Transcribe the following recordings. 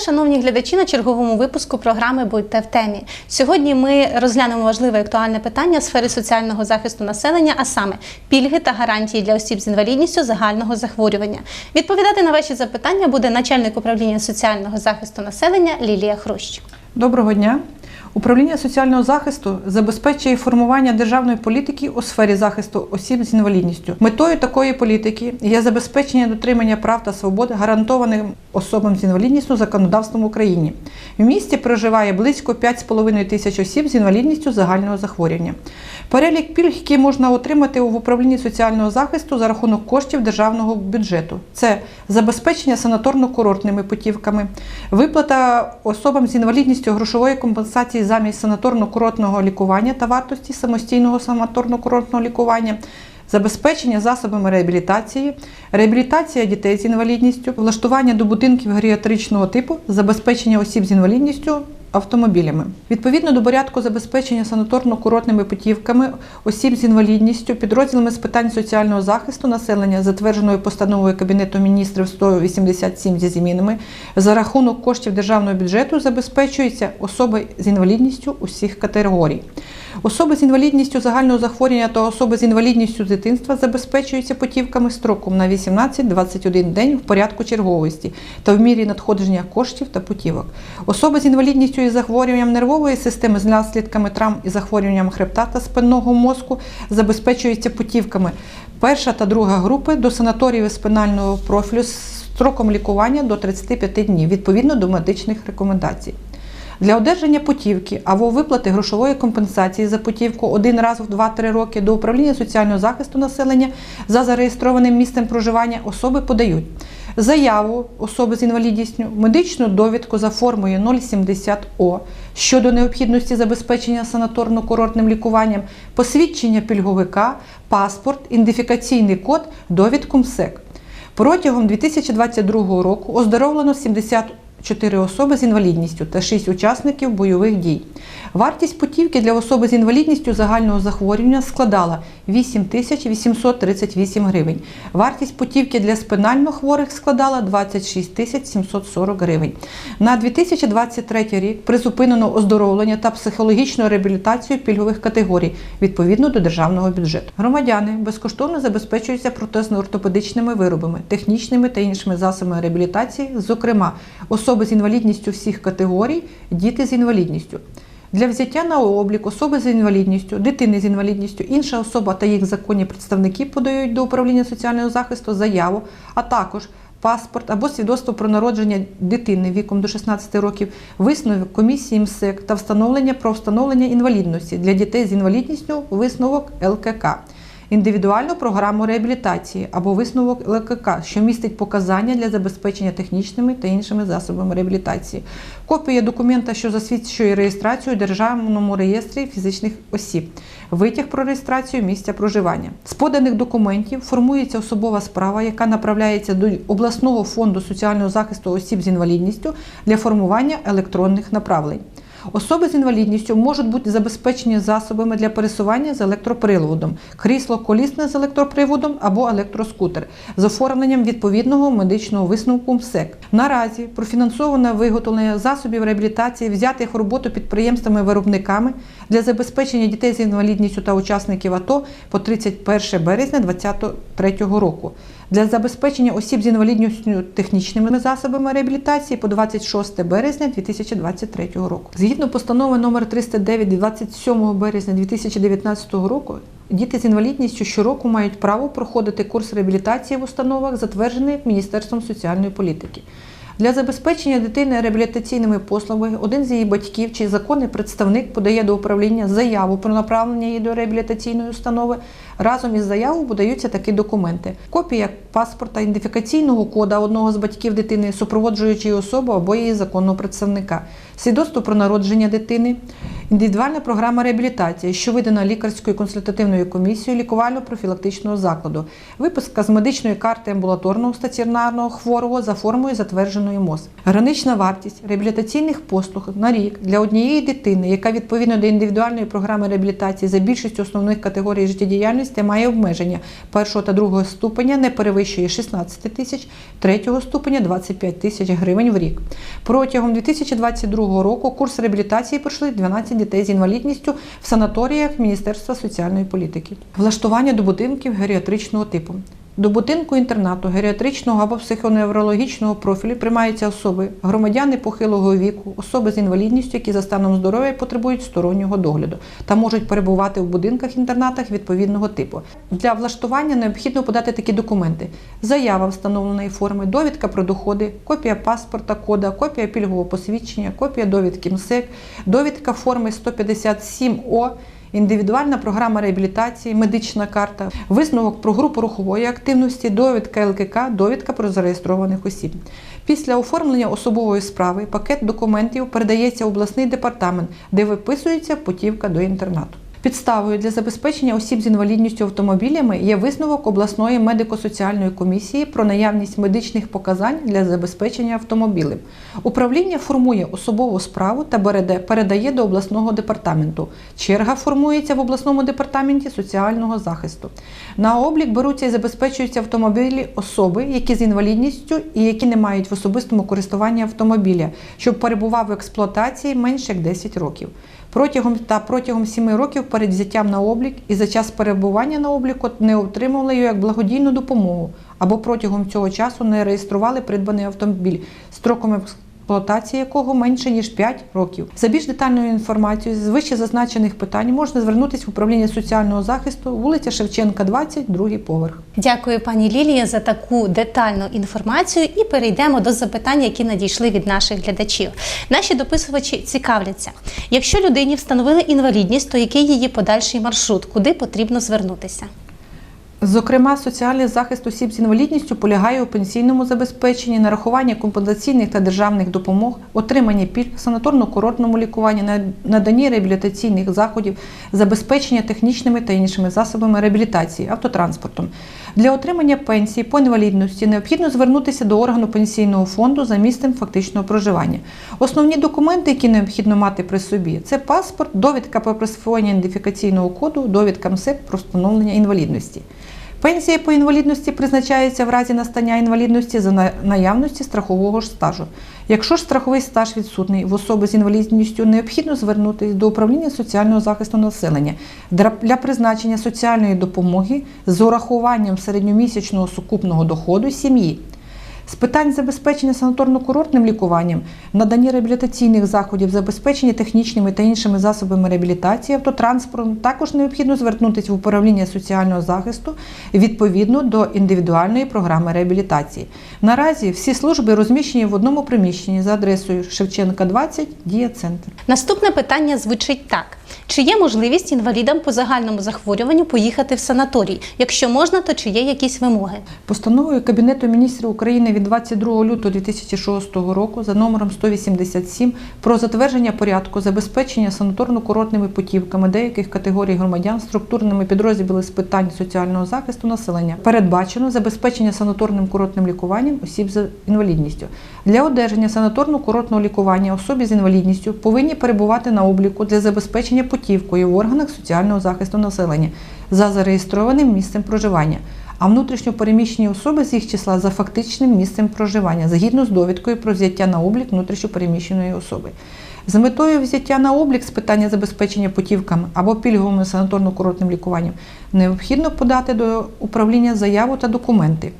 шановні глядачі, на черговому випуску програми Будьте в темі. Сьогодні ми розглянемо важливе актуальне питання сфери соціального захисту населення, а саме пільги та гарантії для осіб з інвалідністю загального захворювання. Відповідати на ваші запитання буде начальник управління соціального захисту населення Лілія Хрущ. Доброго дня. Управління соціального захисту забезпечує формування державної політики у сфері захисту осіб з інвалідністю. Метою такої політики є забезпечення дотримання прав та свобод, гарантованих особам з інвалідністю законодавством в Україні. В місті проживає близько 5,5 тисяч осіб з інвалідністю загального захворювання. Перелік пільг, які можна отримати в управлінні соціального захисту за рахунок коштів державного бюджету, це забезпечення санаторно-курортними путівками, виплата особам з інвалідністю грошової компенсації замість санаторно-курортного лікування та вартості самостійного санаторно-курортного лікування. Забезпечення засобами реабілітації, реабілітація дітей з інвалідністю, влаштування до будинків геріатричного типу, забезпечення осіб з інвалідністю автомобілями. Відповідно до порядку забезпечення санаторно-курортними путівками осіб з інвалідністю, підрозділами з питань соціального захисту населення, затвердженою постановою Кабінету міністрів 187 зі змінами, за рахунок коштів державного бюджету забезпечуються особи з інвалідністю усіх категорій. Особи з інвалідністю загального захворювання та особи з інвалідністю дитинства забезпечуються путівками строком на 18-21 день в порядку черговості та в мірі надходження коштів та путівок. Особи з інвалідністю і захворюванням нервової системи з наслідками травм і захворюванням хребта та спинного мозку забезпечуються путівками перша та друга групи до санаторіїв спинального профілю з строком лікування до 35 днів відповідно до медичних рекомендацій. Для одержання путівки або виплати грошової компенсації за путівку один раз в 2-3 роки до управління соціального захисту населення за зареєстрованим місцем проживання особи подають заяву особи з інвалідністю, медичну довідку за формою 070О щодо необхідності забезпечення санаторно-курортним лікуванням, посвідчення пільговика, паспорт, ідентифікаційний код, довідку МСЕК. Протягом 2022 року оздоровлено 74 особи з інвалідністю та 6 учасників бойових дій. Вартість путівки для особи з інвалідністю загального захворювання складала 8 838 гривень. Вартість путівки для спинально хворих складала 26 тисяч 740 гривень. На 2023 рік призупинено оздоровлення та психологічну реабілітацію пільгових категорій відповідно до державного бюджету. Громадяни безкоштовно забезпечуються протезно-ортопедичними виробами, технічними та іншими засобами реабілітації, зокрема особи з інвалідністю всіх категорій, діти з інвалідністю. Для взяття на облік особи з інвалідністю, дитини з інвалідністю, інша особа та їх законні представники подають до управління соціального захисту заяву, а також паспорт або свідоцтво про народження дитини віком до 16 років, висновок комісії МСЕК та встановлення про встановлення інвалідності для дітей з інвалідністю, висновок ЛКК. Індивідуальну програму реабілітації або висновок ЛКК, що містить показання для забезпечення технічними та іншими засобами реабілітації, копія документа, що засвідчує реєстрацію у Державному реєстрі фізичних осіб, витяг про реєстрацію місця проживання. З поданих документів формується особова справа, яка направляється до обласного фонду соціального захисту осіб з інвалідністю для формування електронних направлень. Особи з інвалідністю можуть бути забезпечені засобами для пересування з електроприладом, крісло колісне з електроприводом або електроскутер з оформленням відповідного медичного висновку МСЕК. Наразі профінансоване виготовлення засобів реабілітації, взятих в роботу підприємствами-виробниками для забезпечення дітей з інвалідністю та учасників АТО по 31 березня 2023 року. Для забезпечення осіб з інвалідністю технічними засобами реабілітації по 26 березня 2023 року. Згідно постанови номер 309 від 27 березня 2019 року, діти з інвалідністю щороку мають право проходити курс реабілітації в установах, затверджених Міністерством соціальної політики. Для забезпечення дитини реабілітаційними послугами один з її батьків чи законний представник подає до управління заяву про направлення її до реабілітаційної установи. Разом із заявою подаються такі документи: копія паспорта, ідентифікаційного кода одного з батьків дитини, супроводжуючої особи або її законного представника, свідоцтво про народження дитини, індивідуальна програма реабілітації, що видана лікарською консультативною комісією лікувально-профілактичного закладу, виписка з медичної карти амбулаторного стаціонарного хворого за формою затвердженої державної МОЗ. Гранична вартість реабілітаційних послуг на рік для однієї дитини, яка відповідно до індивідуальної програми реабілітації за більшістю основних категорій життєдіяльності має обмеження першого та другого ступеня не перевищує 16 тисяч, третього ступеня 25 тисяч гривень в рік. Протягом 2022 року курс реабілітації пройшли 12 дітей з інвалідністю в санаторіях Міністерства соціальної політики. Влаштування до будинків геріатричного типу. До будинку інтернату геріатричного або психоневрологічного профілю приймаються особи, громадяни похилого віку, особи з інвалідністю, які за станом здоров'я потребують стороннього догляду та можуть перебувати в будинках-інтернатах відповідного типу. Для влаштування необхідно подати такі документи: заява встановленої форми, довідка про доходи, копія паспорта, кода, копія пільгового посвідчення, копія довідки МСЕК, довідка форми 157О. Індивідуальна програма реабілітації, медична карта, висновок про групу рухової активності, довідка ЛКК, довідка про зареєстрованих осіб. Після оформлення особової справи пакет документів передається в обласний департамент, де виписується путівка до інтернату. Підставою для забезпечення осіб з інвалідністю автомобілями є висновок обласної медико-соціальної комісії про наявність медичних показань для забезпечення автомобілем. Управління формує особову справу та передає до обласного департаменту. Черга формується в обласному департаменті соціального захисту. На облік беруться і забезпечуються автомобілі особи, які з інвалідністю і які не мають в особистому користуванні автомобіля, щоб перебував в експлуатації менше як 10 років. Протягом та протягом 7 років перед взяттям на облік і за час перебування на обліку не отримували його як благодійну допомогу або протягом цього часу не реєстрували придбаний автомобіль. Строком експлуатації якого менше ніж 5 років. За більш детальною інформацією з вище зазначених питань можна звернутися в управління соціального захисту, вулиця Шевченка, 20, другий поверх. Дякую, пані Лілія, за таку детальну інформацію. І перейдемо до запитань, які надійшли від наших глядачів. Наші дописувачі цікавляться: якщо людині встановили інвалідність, то який її подальший маршрут, куди потрібно звернутися? Зокрема, соціальний захист осіб з інвалідністю полягає у пенсійному забезпеченні, нарахуванні компенсаційних та державних допомог, отриманні пільг, санаторно-курортному лікуванні, на- наданні реабілітаційних заходів, забезпечення технічними та іншими засобами реабілітації, автотранспортом. Для отримання пенсії по інвалідності необхідно звернутися до органу пенсійного фонду за місцем фактичного проживання. Основні документи, які необхідно мати при собі, це паспорт, довідка про присвоєння ідентифікаційного коду, довідка МСЕК про встановлення інвалідності. Пенсія по інвалідності призначається в разі настання інвалідності за наявності страхового ж стажу. Якщо ж страховий стаж відсутний в особи з інвалідністю, необхідно звернутися до управління соціального захисту населення для призначення соціальної допомоги з урахуванням середньомісячного сукупного доходу сім'ї. З питань забезпечення санаторно-курортним лікуванням, надання реабілітаційних заходів, забезпечення технічними та іншими засобами реабілітації, автотранспортом також необхідно звернутися в управління соціального захисту відповідно до індивідуальної програми реабілітації. Наразі всі служби розміщені в одному приміщенні за адресою Шевченка 20, дія центр. Наступне питання звучить так: чи є можливість інвалідам по загальному захворюванню поїхати в санаторій? Якщо можна, то чи є якісь вимоги? Постановою Кабінету міністрів України від 22 лютого 2006 року за номером 187 про затвердження порядку забезпечення санаторно-курортними путівками деяких категорій громадян структурними підрозділами з питань соціального захисту населення передбачено забезпечення санаторним курортним лікуванням осіб з інвалідністю. Для одержання санаторно-курортного лікування особі з інвалідністю повинні перебувати на обліку для забезпечення путівкою в органах соціального захисту населення за зареєстрованим місцем проживання а внутрішньо переміщені особи з їх числа за фактичним місцем проживання, згідно з довідкою про взяття на облік внутрішньо переміщеної особи. З метою взяття на облік з питання забезпечення путівками або пільговим санаторно-курортним лікуванням необхідно подати до управління заяву та документи.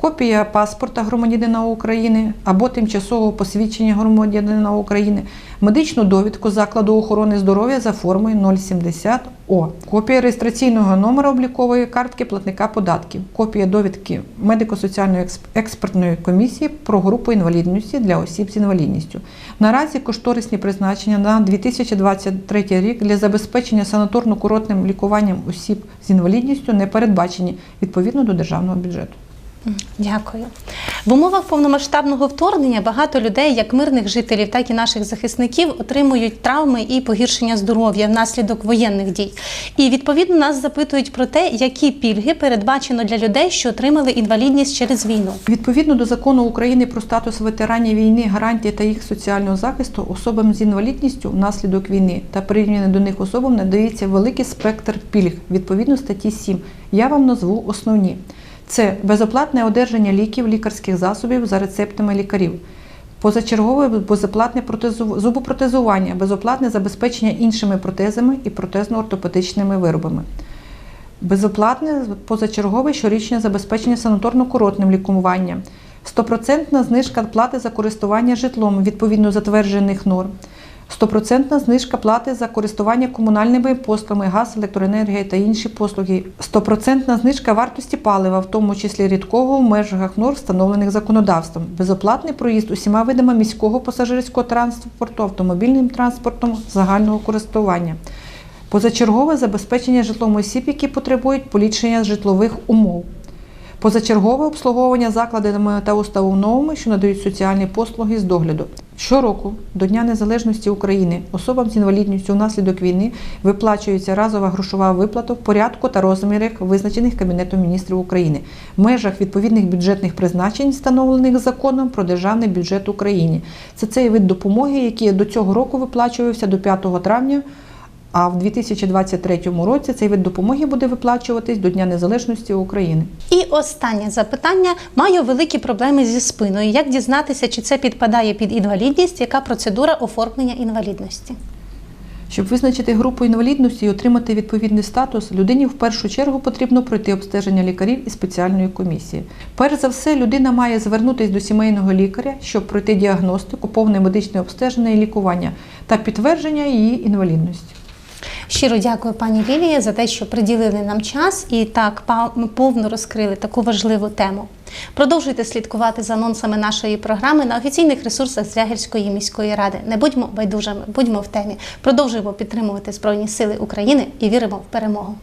Копія паспорта громадянина України або тимчасового посвідчення громадянина України, медичну довідку закладу охорони здоров'я за формою 070 О, копія реєстраційного номера облікової картки платника податків, копія довідки медико-соціальної експертної комісії про групу інвалідності для осіб з інвалідністю. Наразі кошторисні призначення на 2023 рік для забезпечення санаторно-курортним лікуванням осіб з інвалідністю не передбачені відповідно до державного бюджету. Дякую. В умовах повномасштабного вторгнення багато людей, як мирних жителів, так і наших захисників, отримують травми і погіршення здоров'я внаслідок воєнних дій. І відповідно нас запитують про те, які пільги передбачено для людей, що отримали інвалідність через війну. Відповідно до закону України про статус ветеранів війни, гарантії та їх соціального захисту особам з інвалідністю внаслідок війни та порівняно до них особам надається великий спектр пільг відповідно статті 7. Я вам назву основні. Це безоплатне одержання ліків, лікарських засобів за рецептами лікарів, позачергове безоплатне зубопротезування, безоплатне забезпечення іншими протезами і протезно-ортопедичними виробами. Безоплатне позачергове щорічне забезпечення санаторно-курортним лікуванням, стопроцентна знижка плати за користування житлом відповідно затверджених норм, стопроцентна знижка плати за користування комунальними послугами, газ, електроенергія та інші послуги, стопроцентна знижка вартості палива, в тому числі рідкого в межах норм, встановлених законодавством, безоплатний проїзд усіма видами міського пасажирського транспорту, автомобільним транспортом загального користування. Позачергове забезпечення житлом осіб, які потребують поліпшення житлових умов. Позачергове обслуговування закладами та установами, що надають соціальні послуги з догляду. Щороку до Дня Незалежності України особам з інвалідністю внаслідок війни виплачується разова грошова виплата в порядку та розмірах, визначених Кабінетом міністрів України, в межах відповідних бюджетних призначень, встановлених законом про державний бюджет України. Це цей вид допомоги, який до цього року виплачувався до 5 травня. А в 2023 році цей вид допомоги буде виплачуватись до Дня Незалежності України. І останнє запитання: маю великі проблеми зі спиною. Як дізнатися, чи це підпадає під інвалідність? Яка процедура оформлення інвалідності? Щоб визначити групу інвалідності і отримати відповідний статус, людині в першу чергу потрібно пройти обстеження лікарів і спеціальної комісії. Перш за все, людина має звернутися до сімейного лікаря, щоб пройти діагностику, повне медичне обстеження і лікування та підтвердження її інвалідності. Щиро дякую, пані Лілія, за те, що приділили нам час і так повно розкрили таку важливу тему. Продовжуйте слідкувати за анонсами нашої програми на офіційних ресурсах Звягельської міської ради. Не будьмо байдужими, будьмо в темі. Продовжуємо підтримувати Збройні Сили України і віримо в перемогу.